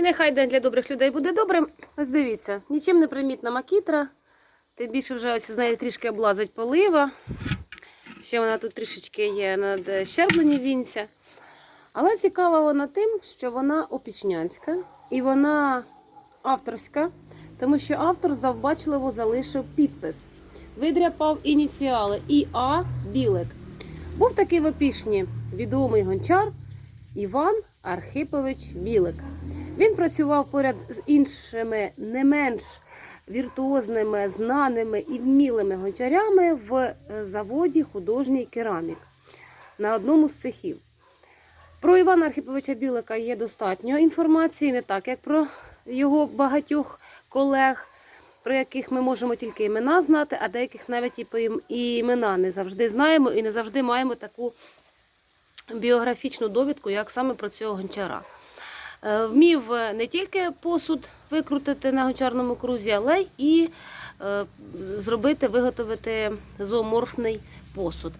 І нехай день для добрих людей буде добрим. Ось дивіться, нічим не примітна макітра. Тим більше вже ось з неї трішки облазить полива. Ще вона тут трішечки є над щерблені вінця. Але цікава вона тим, що вона опічнянська і вона авторська, тому що автор завбачливо залишив підпис. Видряпав ініціали ІА Білик. Був такий в опішні відомий гончар Іван Архипович Білик. Він працював поряд з іншими не менш віртуозними, знаними і вмілими гончарями в е, заводі художній керамік на одному з цехів. Про Івана Архиповича Білика є достатньо інформації, не так як про його багатьох колег, про яких ми можемо тільки імена знати, а деяких навіть і імена не завжди знаємо і не завжди маємо таку біографічну довідку, як саме про цього гончара. Е, Вмів е, не тільки посуд викрутити на гончарному крузі, але і е, зробити, виготовити зооморфний посуд.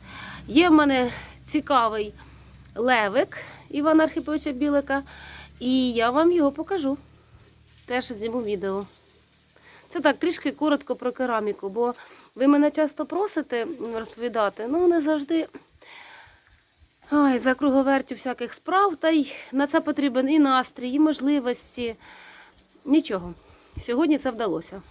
Є в мене цікавий левик Івана Архиповича Білика, і я вам його покажу. Теж зніму відео. Це так, трішки коротко про кераміку, бо ви мене часто просите розповідати, ну не завжди. Ой, за круговертю всяких справ, та й на це потрібен і настрій, і можливості. Нічого. Сьогодні це вдалося.